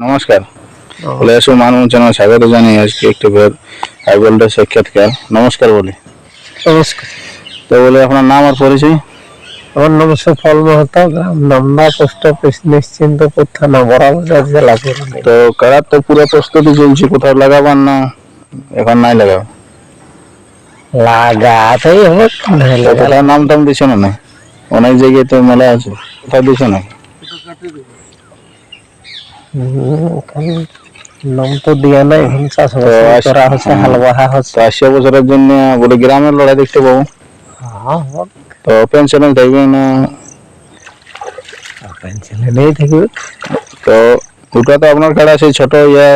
নমস্কার। বলে এসো মানুষ চ্যানেল স্বাগত জানাই আজকে একটু ফের সাক্ষাৎকার। নমস্কার বলি। নমস্কার। তো বলে আপনার নাম আর পরিচয়? আমার নাম সুফল মাহাতো গ্রাম নামদা পোস্ট অফিস নিশ্চিন্তপুর থানা বড়াবাজার জেলা। তো কারার তো পুরো প্রস্তুতি চলছে কোথাও লাগাবার না? এখন নাই লাগাবে লাগাতেই হবে কোথাও নাম টাম দিছে না অনেক জায়গায় তো মেলা আছে কোথাও দিছে না? নাম তো দিয়া নাই এখন চাষবাস তো আস- করা হচ্ছে হাল বাহা হচ্ছে তো আসিয়া বছরের জন্য বলে গ্রামের লড়াই দেখতে পাবো। হ্যাঁ হোক তো ওপেন চ্যানেল থাকবে না? ছেলে নেই থাকবে। তো ওটা তো আপনার কাছে আছে ছোট ইয়া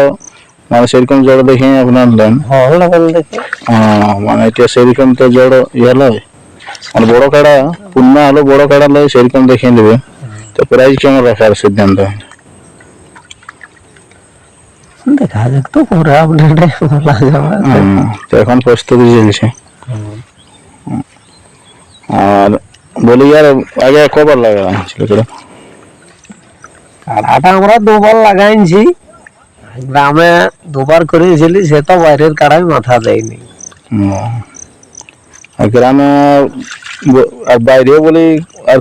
মানে সেরকম জড় দেখে আপনার দেন হ্যাঁ লাগাল দেখি। আহ, মানে এটা সেরকম তো জড় ইয়ে লয়। মানে বড় কাড়া পূর্ণ হলো বড় কাড়া লয় সেরকম দেখে নেবে তো প্রাইস কেমন রাখার সিদ্ধান্ত? দেখা তো পরে আপডেটে বলা যাবে। তো এখন প্রস্তুতি চলছে। আর বলি আর আগে কবার লাগা ছিল তোরা? কাড়াটা আমরা দুবার লাগাইছি। গ্রামে দুবার করেছিলি সে তো বাইরের কাড়াই মাথা দেয়নি। আর গ্রামে আর বাইরেও বলি আর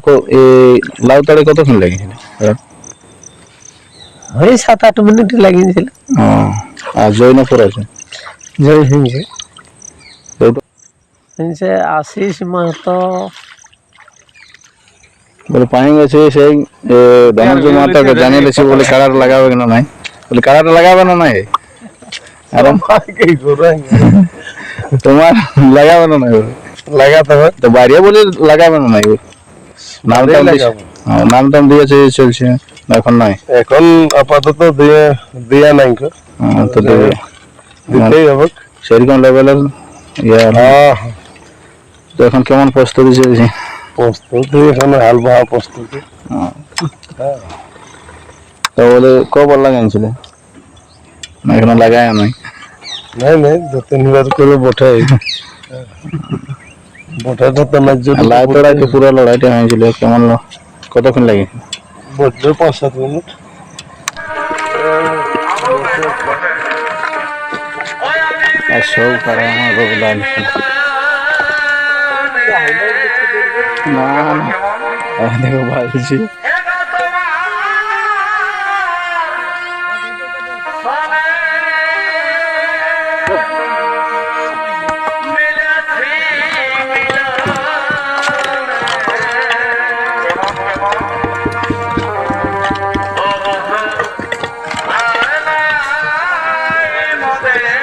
লাউ তাড়ে কতক্ষণ লেগেছিল ওই সাত আট মিনিট লাগিয়েছিল আর জৈনপুর আছে জয় হিংসে ওইটা- হিংসে আশিস মাহাতো বলে পানি গেছে সেই ধনঞ্জয় মাতাকে জানিয়ে দিয়েছি বলে কাড়াটা লাগাবে না নাই? বলে কাড়াটা লাগাবে না নাই? আর তোমার লাগাবে না নাই। লাগাতে হবে তো বাইরে বলে লাগাবে না নাই? নাম টাম দিয়েছে- চলছে। না, এখন নাই? এখন আপাতত দিয়ে দিয়া নাই হ্যাঁ, তো দেবে দিতেই হবে। সেরকম লেভেলের ইয়ে তো এখন কেমন প্রস্তুতি চলছে? প্রস্তুতি এখানে হাল বাহা প্রস্তুতি তো বলে কবার লাগাইছিলে? না এখনও লাগায় নাই? নাই নাই দু তিনবার করে বটে বটেটা তো না যদি লাইভ লড়াইতে পুরো লড়াইটা হয়েছিল কেমন কতক্ষণ লাগে? বটে পাঁচ সাত মিনিট। আর সব কারা আমার বগুলা না না দেখো ভাবছি ಬೇಕು